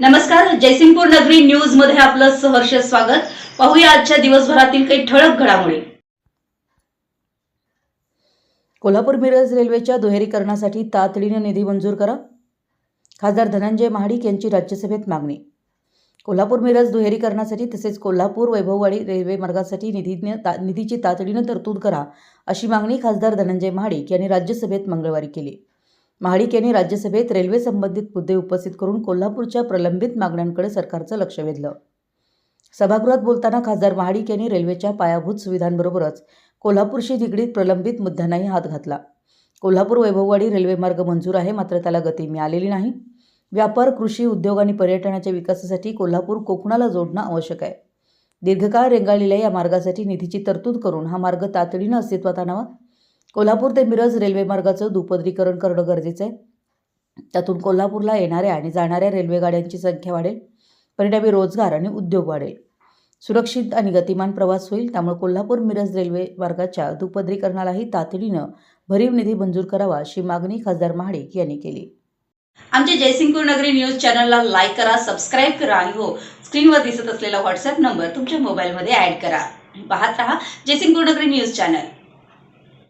नमस्कार जयसिंगपूर नगरी न्यूजमध्ये आपलं सहर्ष स्वागत. पाहूया आजच्या दिवसभरातील काही ठळक घडामोडी. कोल्हापूर मिरज रेल्वेच्या दुहेरीकरणासाठी तातडीनं निधी मंजूर करा. खासदार धनंजय महाडिक यांची राज्यसभेत मागणी. कोल्हापूर मिरज दुहेरीकरणासाठी तसेच कोल्हापूर वैभववाडी रेल्वे मार्गासाठी निधीने ता निधीची तातडीनं तरतूद करा अशी मागणी खासदार धनंजय महाडिक यांनी राज्यसभेत मंगळवारी केली. महाडिक यांनी राज्यसभेत रेल्वे संबंधित मुद्दे उपस्थित करून कोल्हापूरच्या प्रलंबित मागण्यांकडे सरकारचं लक्ष वेधलं. सभागृहात बोलताना खासदार महाडिक यांनी रेल्वेच्या पायाभूत सुविधांबरोबरच कोल्हापूरशी निगडीत प्रलंबित मुद्द्यांनाही हात घातला. कोल्हापूर वैभववाडी रेल्वेमार्ग मंजूर आहे मात्र त्याला गती मिळालेली नाही. व्यापार कृषी उद्योग आणि पर्यटनाच्या विकासासाठी कोल्हापूर कोकणाला जोडणं आवश्यक आहे. दीर्घकाळ रेंगाळलेल्या या मार्गासाठी निधीची तरतूद करून हा मार्ग तातडीनं अस्तित्वात आणावा कोल्हापूर ते मिरज रेल्वे मार्गाचं दुपदरीकरण करणं गरजेचं आहे. त्यातून कोल्हापूरला येणाऱ्या आणि जाणाऱ्या रेल्वेगाड्यांची संख्या वाढेल परिणामी रोजगार आणि उद्योग वाढेल. सुरक्षित आणि गतिमान प्रवास होईल त्यामुळे कोल्हापूर मिरज रेल्वे मार्गाच्या दुपदरीकरणालाही तातडीनं भरीव निधी मंजूर करावा अशी मागणी खासदार महाडिक यांनी केली. आमच्या जयसिंगपूर नगरी न्यूज चॅनलला लाईक करा सबस्क्राईब करा आणि हो स्क्रीनवर दिसत असलेला व्हॉट्सअप नंबर तुमच्या मोबाईलमध्ये ऍड करा. पाहत रहा जयसिंगपूर नगरी न्यूज चॅनल.